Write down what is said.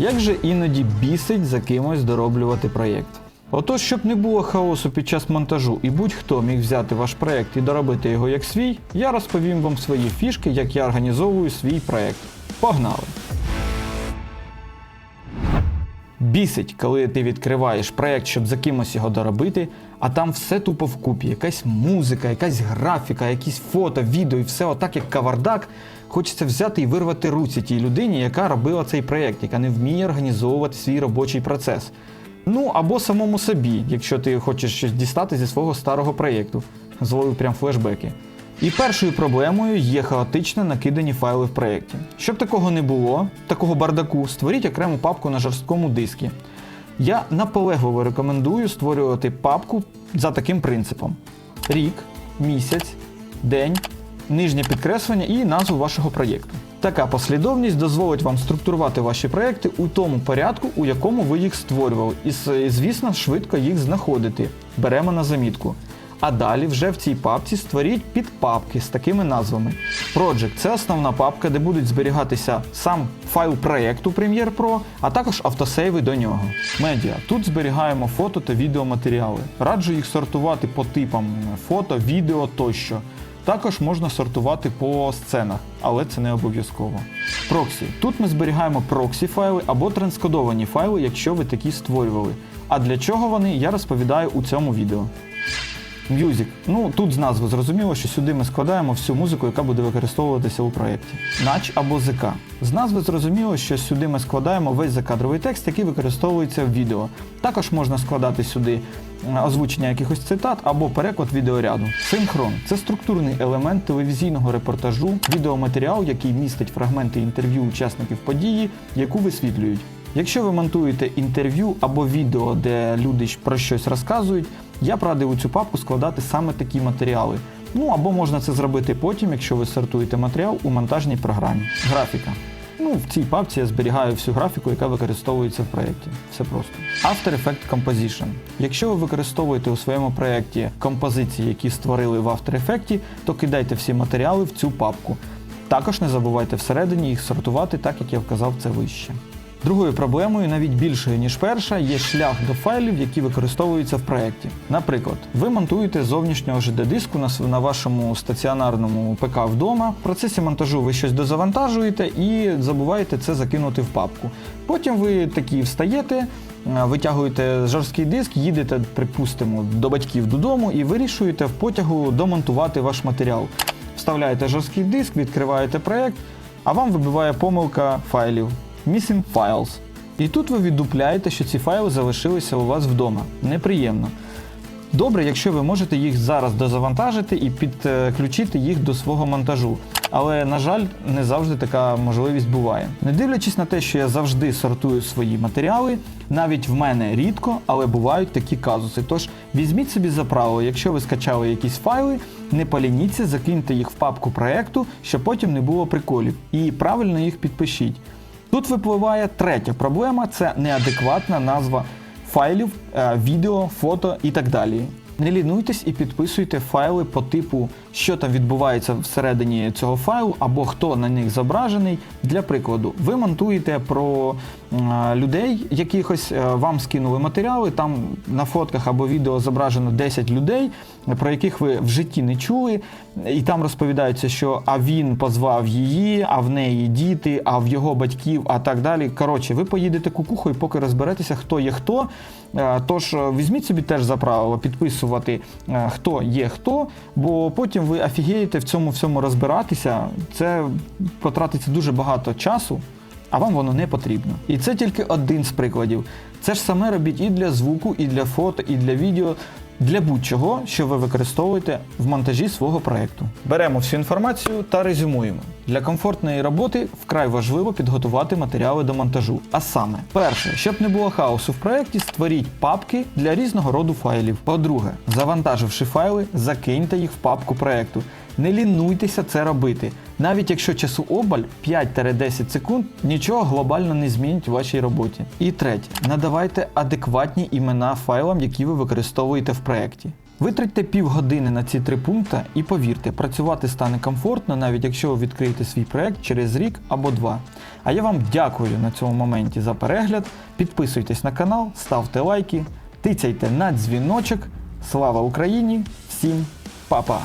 Як же іноді бісить за кимось дороблювати проєкт? Отож, щоб не було хаосу під час монтажу і будь-хто міг взяти ваш проєкт і доробити його як свій, я розповім вам свої фішки, як я організовую свій проєкт. Погнали! Бісить, коли ти відкриваєш проєкт, щоб за кимось його доробити, а там все тупо вкупі. Якась музика, якась графіка, якісь фото, відео і все отак, як кавардак. Хочеться взяти і вирвати руці тій людині, яка робила цей проєкт, яка не вміє організовувати свій робочий процес. Ну або самому собі, якщо ти хочеш щось дістати зі свого старого проєкту. Зловив прям флешбеки. І першою проблемою є хаотично накидані файли в проєкті. Щоб такого не було, такого бардаку, створіть окрему папку на жорсткому дискі. Я наполегливо рекомендую створювати папку за таким принципом: рік, місяць, день, нижнє підкреслення і назву вашого проєкту. Така послідовність дозволить вам структурувати ваші проєкти у тому порядку, у якому ви їх створювали, і, звісно, швидко їх знаходити. Беремо на замітку. А далі вже в цій папці створіть підпапки з такими назвами. Project це основна папка, де будуть зберігатися сам файл проєкту Premiere Pro, а також автосейви до нього. Медіа. Тут зберігаємо фото та відеоматеріали. Раджу їх сортувати по типам фото, відео тощо. Також можна сортувати по сценах, але це не обов'язково. Проксі. Тут ми зберігаємо проксі файли або транскодовані файли, якщо ви такі створювали. А для чого вони, я розповідаю у цьому відео. Music. Ну тут з назви зрозуміло, що сюди ми складаємо всю музику, яка буде використовуватися у проєкті. Нач або ЗК. З назви зрозуміло, що сюди ми складаємо весь закадровий текст, який використовується в відео. Також можна складати сюди озвучення якихось цитат або переклад відеоряду. Синхрон це структурний елемент телевізійного репортажу, відеоматеріал, який містить фрагменти інтерв'ю учасників події, яку висвітлюють. Якщо ви монтуєте інтерв'ю або відео, де люди про щось розказують, я б радив у цю папку складати саме такі матеріали. Ну або можна це зробити потім, якщо ви сортуєте матеріал у монтажній програмі. Графіка. Ну, в цій папці я зберігаю всю графіку, яка використовується в проєкті. Все просто. After Effects Composition. Якщо ви використовуєте у своєму проєкті композиції, які створили в After Effects, то кидайте всі матеріали в цю папку. Також не забувайте всередині їх сортувати, так як я вказав це вище. Другою проблемою, навіть більшою ніж перша, є шлях до файлів, які використовуються в проєкті. Наприклад, ви монтуєте зовнішнього жд-диску на, на вашому стаціонарному ПК вдома. В процесі монтажу ви щось дозавантажуєте і забуваєте це закинути в папку. Потім ви такі встаєте, е, витягуєте жорсткий диск, їдете, припустимо, до батьків додому і вирішуєте в потягу домонтувати ваш матеріал. Вставляєте жорсткий диск, відкриваєте проєкт, а вам вибиває помилка файлів. Missing Files. І тут ви віддупляєте, що ці файли залишилися у вас вдома. Неприємно. Добре, якщо ви можете їх зараз дозавантажити і підключити їх до свого монтажу. Але, на жаль, не завжди така можливість буває. Не дивлячись на те, що я завжди сортую свої матеріали, навіть в мене рідко, але бувають такі казуси. Тож візьміть собі за правило, якщо ви скачали якісь файли, не полініться, закиньте їх в папку проекту, щоб потім не було приколів. І правильно їх підпишіть. Тут випливає третя проблема це неадекватна назва файлів, е, відео, фото і так далі. Не лінуйтесь і підписуйте файли по типу, що там відбувається всередині цього файлу, або хто на них зображений. Для прикладу, ви монтуєте про людей, якихось е, вам скинули матеріали. Там на фотках або відео зображено 10 людей, про яких ви в житті не чули. І там розповідається, що а він позвав її, а в неї діти, а в його батьків, а так далі. Коротше, ви поїдете кукухою, поки розберетеся, хто є хто. Е, Тож е, візьміть собі теж за правило підписувати, е, хто є хто, бо потім ви офігієте в цьому всьому розбиратися. Це потратиться дуже багато часу. А вам воно не потрібно. І це тільки один з прикладів. Це ж саме робіть і для звуку, і для фото, і для відео, для будь-чого, що ви використовуєте в монтажі свого проєкту. Беремо всю інформацію та резюмуємо. Для комфортної роботи вкрай важливо підготувати матеріали до монтажу. А саме, перше, щоб не було хаосу в проєкті, створіть папки для різного роду файлів. По-друге, завантаживши файли, закиньте їх в папку проєкту. Не лінуйтеся це робити. Навіть якщо часу обаль 5-10 секунд нічого глобально не змінить у вашій роботі. І третє, надавайте адекватні імена файлам, які ви використовуєте в проєкті. Витратьте півгодини на ці три пункти і повірте, працювати стане комфортно, навіть якщо ви відкриєте свій проект через рік або два. А я вам дякую на цьому моменті за перегляд. Підписуйтесь на канал, ставте лайки, тицяйте на дзвіночок. Слава Україні! Всім па-па!